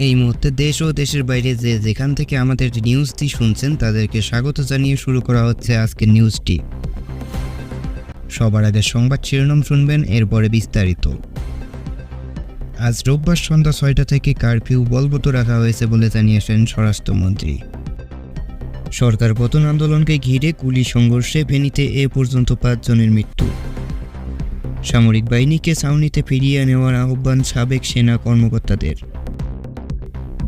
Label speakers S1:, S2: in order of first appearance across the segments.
S1: এই মুহূর্তে দেশ ও দেশের বাইরে যে যেখান থেকে আমাদের নিউজটি শুনছেন, তাদেরকে স্বাগত জানিয়ে শুরু করা হচ্ছে আজকের নিউজটি। সবার আগে সংবাদ শিরোনাম শুনবেন, এরপরে বিস্তারিত। আজ রোববার সন্ধ্যা ছয়টা থেকে কারফিউ বলবৎ রাখা হয়েছে বলে জানিয়েছেন স্বরাষ্ট্রমন্ত্রী। সরকার পতন আন্দোলনকে ঘিরে গুলি সংঘর্ষে ফেনীতে এ পর্যন্ত পাঁচজনের মৃত্যু। সামরিক বাহিনীকে ছাউনিতে ফিরিয়ে নেওয়ার আহ্বান সাবেক সেনা কর্মকর্তাদের।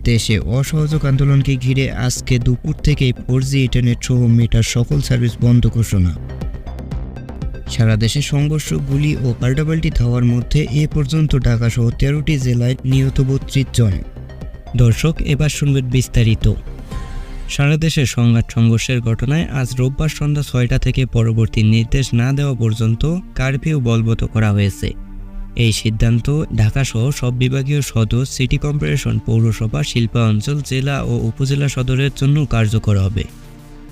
S1: দেশে অসহযোগ আন্দোলনকে ঘিরে আজকে দুপুর থেকে ফোর জি ইন্টারনেট সহ মেটার সকল সার্ভিস বন্ধ ঘোষণা। সারা দেশে সংঘর্ষ, গুলি ও পাল্টাপাল্টি ধাওয়ার মধ্যে এ পর্যন্ত ঢাকা সহ তেরোটি জেলায় নিহত বত্রিশ জন। দর্শক, এবার শুনবেন বিস্তারিত। সারা দেশে সংঘাত সংঘর্ষের ঘটনায় আজ রোববার সন্ধ্যা ছয়টা থেকে পরবর্তী নির্দেশ না দেওয়া পর্যন্ত কারফিউ বলবৎ করা হয়েছে। এই সিদ্ধান্ত ঢাকাসহ সব বিভাগীয় সদর সিটি কর্পোরেশন পৌরসভা শিল্পাঞ্চল জেলা ও উপজেলা সদরের জন্য কার্যকর হবে।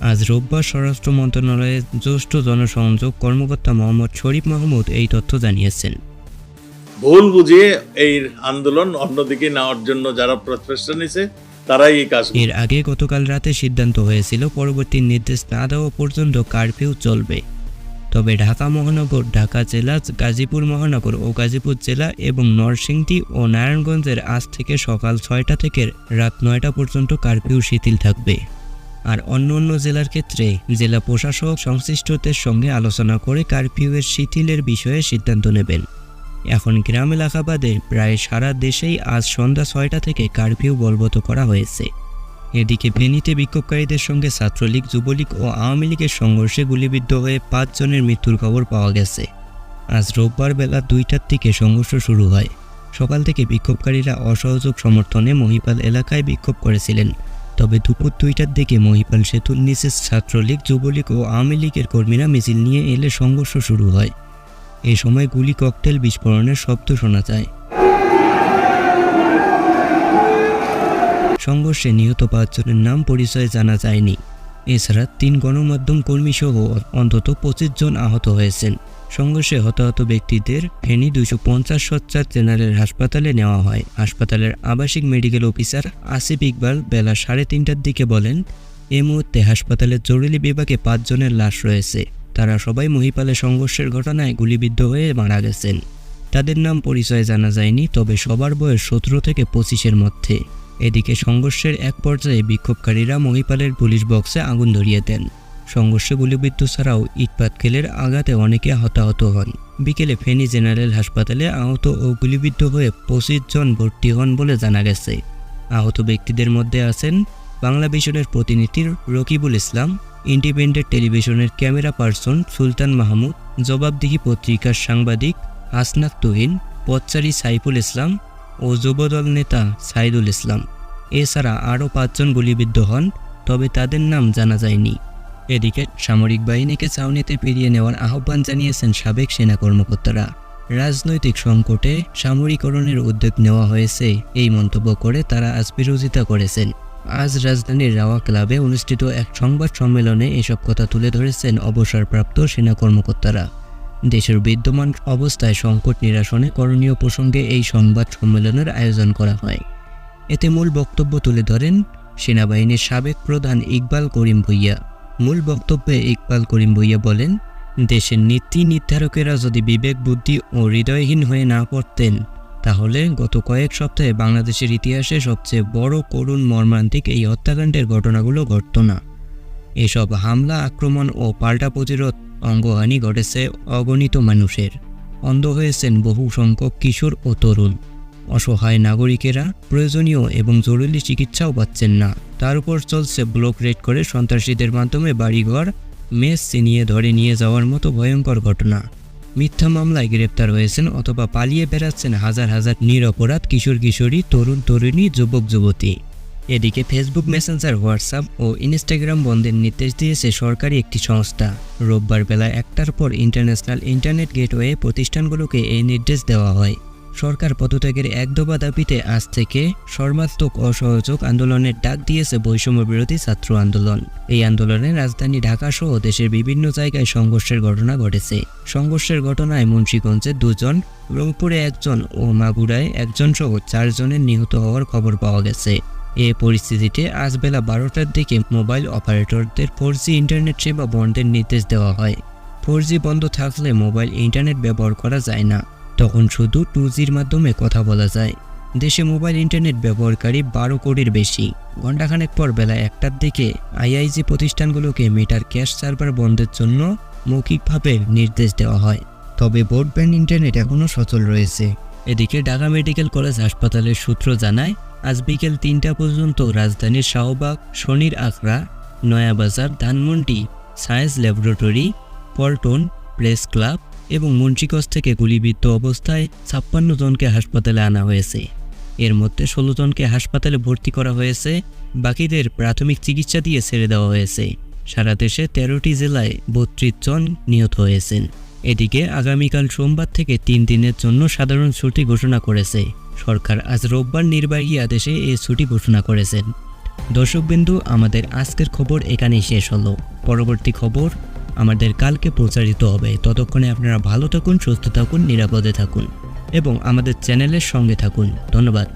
S1: আজ রোববার স্বরাষ্ট্র মন্ত্রণালয়ের জ্যেষ্ঠ জনসংযোগ কর্মকর্তা মোহাম্মদ শরীফ মাহমুদ এই তথ্য জানিয়েছেন।
S2: ভুল বুঝিয়ে এই আন্দোলন অন্যদিকে নেওয়ার জন্য যারা প্রচেষ্টা নিছে তারাই এই কাজ
S1: এর আগে গতকাল রাতে সিদ্ধান্ত হয়েছিল পরবর্তী নির্দেশ না দেওয়া পর্যন্ত কারফিউ চলবে। তবে ঢাকা মহানগর, ঢাকা জেলা, গাজীপুর মহানগর ও গাজীপুর জেলা এবং নরসিংদী ও নারায়ণগঞ্জের আজ থেকে সকাল ছয়টা থেকে রাত নয়টা পর্যন্ত কারফিউ শিথিল থাকবে। আর অন্য অন্য জেলার ক্ষেত্রে জেলা প্রশাসক সংশ্লিষ্টদের সঙ্গে আলোচনা করে কারফিউয়ের শিথিলের বিষয়ে সিদ্ধান্ত নেবেন। এখন গ্রাম এলাকাবাদে প্রায় সারা দেশেই আজ সন্ধ্যা ছয়টা থেকে কারফিউ বলবৎ করা হয়েছে। এদিকে ভেনিতে বিক্ষোভকারীদের সঙ্গে ছাত্রলীগ, যুবলীগ ও আওয়ামী লীগের সংঘর্ষে গুলিবিদ্ধ হয়ে পাঁচজনের মৃত্যুর খবর পাওয়া গেছে। আজ রোববার বেলা দুইটার থেকে সংঘর্ষ শুরু হয়। সকাল থেকে বিক্ষোভকারীরা অসহযোগ সমর্থনে মহিপাল এলাকায় বিক্ষোভ করেছিলেন। তবে দুপুর দুইটার দিকে মহিপাল সেতুর নিচে ছাত্রলীগ, যুবলীগ ও আওয়ামী লীগের কর্মীরা মিছিল নিয়ে এলে সংঘর্ষ শুরু হয়। এ সময় গুলি ককটেল বিস্ফোরণের শব্দ শোনা যায়। সংঘর্ষে নিহত পাঁচজনের নাম পরিচয় জানা যায়নি। এছাড়া তিন গণমাধ্যম কর্মী সহ অন্তত পঁচিশ জন আহত হয়েছেন। সংঘর্ষে হতাহত ব্যক্তিদের ফেনী দুশো পঞ্চাশ সজ্জার জেনারেল হাসপাতালে নেওয়া হয়। হাসপাতালের আবাসিক মেডিকেল অফিসার আসিফ ইকবাল বেলা সাড়ে তিনটার দিকে বলেন, এ মুহূর্তে হাসপাতালের জরুরি বিভাগে পাঁচজনের লাশ রয়েছে। তারা সবাই মহিপালে সংঘর্ষের ঘটনায় গুলিবিদ্ধ হয়ে মারা গেছেন। তাদের নাম পরিচয় জানা যায়নি, তবে সবার বয়স সতেরো থেকে পঁচিশের মধ্যে। এদিকে সংঘর্ষের এক পর্যায়ে বিক্ষোভকারীরা মহিপালের পুলিশ বক্সে আগুন ধরিয়ে দেন। সংঘর্ষে গুলিবিদ্ধ ছাড়াও ইটপাটকেলের আঘাতে অনেকে হতাহত হন। বিকেলে ফেনী জেনারেল হাসপাতালে আহত ও গুলিবিদ্ধ হয়ে পঁচিশ জন ভর্তি হন বলে জানা গেছে। আহত ব্যক্তিদের মধ্যে আছেন বাংলা ভিশনের প্রতিনিধি রকিবুল ইসলাম, ইন্ডিপেন্ডেন্ট টেলিভিশনের ক্যামেরা পার্সন সুলতান মাহমুদ, জবাবদিহি পত্রিকার সাংবাদিক হাসনাত তুহিন, পথচারী সাইফুল ইসলাম ও যুবদল নেতা সাইদুল ইসলাম। এছাড়া আরও পাঁচজন গুলিবিদ্ধ হন, তবে তাদের নাম জানা যায়নি। এদিকে সামরিক বাহিনীকে ছাউনিতে ফিরিয়ে নেওয়ার আহ্বান জানিয়েছেন সাবেক সেনা কর্মকর্তারা। রাজনৈতিক সংকটে সামরিকরণের উদ্যোগ নেওয়া হয়েছে এই মন্তব্য করে তারা আজ বিরোধিতা করেছেন। আজ রাজধানীর রাওয়া ক্লাবে অনুষ্ঠিত এক সংবাদ সম্মেলনে এসব কথা তুলে ধরেছেন অবসরপ্রাপ্ত সেনা কর্মকর্তারা। দেশের বিদ্যমান অবস্থায় সংকট নিরসনে করণীয় প্রসঙ্গে এই সংবাদ সম্মেলনের আয়োজন করা হয়। এতে মূল বক্তব্য তুলে ধরেন সেনাবাহিনীর সাবেক প্রধান ইকবাল করিম ভুইয়া। মূল বক্তব্যে ইকবাল করিম ভুইয়া বলেন, দেশের নীতি নির্ধারকেরা যদি বিবেক, বুদ্ধি ও হৃদয়হীন হয়ে না পড়তেন, তাহলে গত কয়েক সপ্তাহে বাংলাদেশের ইতিহাসে সবচেয়ে বড় করুণ মর্মান্তিক এই হত্যাকাণ্ডের ঘটনাগুলো ঘটত না। এসব হামলা, আক্রমণ ও পাল্টা প্রতিরোধ অঙ্গহানি ঘটেছে অগণিত মানুষের। অন্ধ হয়েছেন বহু সংখ্যক কিশোর ও তরুণ। অসহায় নাগরিকেরা প্রয়োজনীয় এবং জরুরি চিকিৎসাও পাচ্ছেন না। তার উপর চলছে ব্লক রেড করে সন্ত্রাসীদের মাধ্যমে বাড়িঘর মেস ছিনিয়ে ধরে নিয়ে যাওয়ার মতো ভয়ঙ্কর ঘটনা। মিথ্যা মামলায় গ্রেপ্তার হয়েছেন অথবা পালিয়ে বেড়াচ্ছেন হাজার হাজার নিরপরাধ কিশোর কিশোরী তরুণ তরুণী যুবক যুবতী এদিকে ফেসবুক মেসেঞ্জার হোয়াটসঅ্যাপ ও ইনস্টাগ্রাম বন্ধের নির্দেশ দিয়েছে সরকারি একটি সংস্থা। রোববার বেলা একটার পর ইন্টারন্যাশনাল ইন্টারনেট গেটওয়ে প্রতিষ্ঠানগুলোকে এই নির্দেশ দেওয়া হয়। সরকার পদত্যাগের এক দফা দাবিতে আজ থেকে সর্বাত্মক অসহযোগ আন্দোলনের ডাক দিয়েছে বৈষম্য বিরোধী ছাত্র আন্দোলন। এই আন্দোলনে রাজধানী ঢাকা সহ দেশের বিভিন্ন জায়গায় সংঘর্ষের ঘটনা ঘটেছে। সংঘর্ষের ঘটনায় মুন্সীগঞ্জে দুজন রংপুরে একজন ও মাগুরায় একজন সহ চারজনের নিহত হওয়ার খবর পাওয়া গেছে। এ পরিস্থিতিতে আজ বেলা বারোটার দিকে মোবাইল অপারেটরদের ফোর ইন্টারনেট সেবা বন্ধের নির্দেশ দেওয়া হয়। ফোর বন্ধ থাকলে মোবাইল ইন্টারনেট ব্যবহার করা যায় না। তখন শুধু টু জির মাধ্যমে কথা বলা যায়। দেশে মোবাইল ইন্টারনেট ব্যবহারকারী বারো কোটির বেশি। ঘণ্টাখানেক পর বেলা একটার দিকে আইআইজি প্রতিষ্ঠানগুলোকে মিটার ক্যাশ সার্ভার বন্ধের জন্য মৌখিকভাবে নির্দেশ দেওয়া হয়। তবে ব্রডব্যান্ড ইন্টারনেট এখনও সচল রয়েছে। এদিকে ঢাকা মেডিকেল কলেজ হাসপাতালের সূত্র জানায় আজ বিকেল তিনটা পর্যন্ত রাজধানীর Shahbag, Shonir Akhra, Nayabazar, Dhanmondi, science laboratory, Paltan, press club এবং মুন্সিগঞ্জ থেকে গুলিবিদ্ধ অবস্থায় ছাপ্পান্ন জনকে হাসপাতালে আনা হয়েছে। এর মধ্যে ষোলো জনকে হাসপাতালে ভর্তি করা হয়েছে, বাকিদের প্রাথমিক চিকিৎসা দিয়ে ছেড়ে দেওয়া হয়েছে। সারা দেশে তেরোটি জেলায় বত্রিশ জন নিহত হয়েছেন। এদিকে আগামীকাল সোমবার থেকে তিন দিনের জন্য সাধারণ ছুটি ঘোষণা করেছে। সরকার আজ রোববার নির্বাহী আদেশে এই ছুটি ঘোষণা করেছেন। দর্শকবিন্দু আমাদের আজকের খবর এখানেই শেষ হলো। পরবর্তী খবর আমাদের কালকে প্রচারিত হবে। ততক্ষণে আপনারা ভালো থাকুন, সুস্থ থাকুন, নিরাপদে থাকুন এবং আমাদের চ্যানেলের সঙ্গে থাকুন। ধন্যবাদ।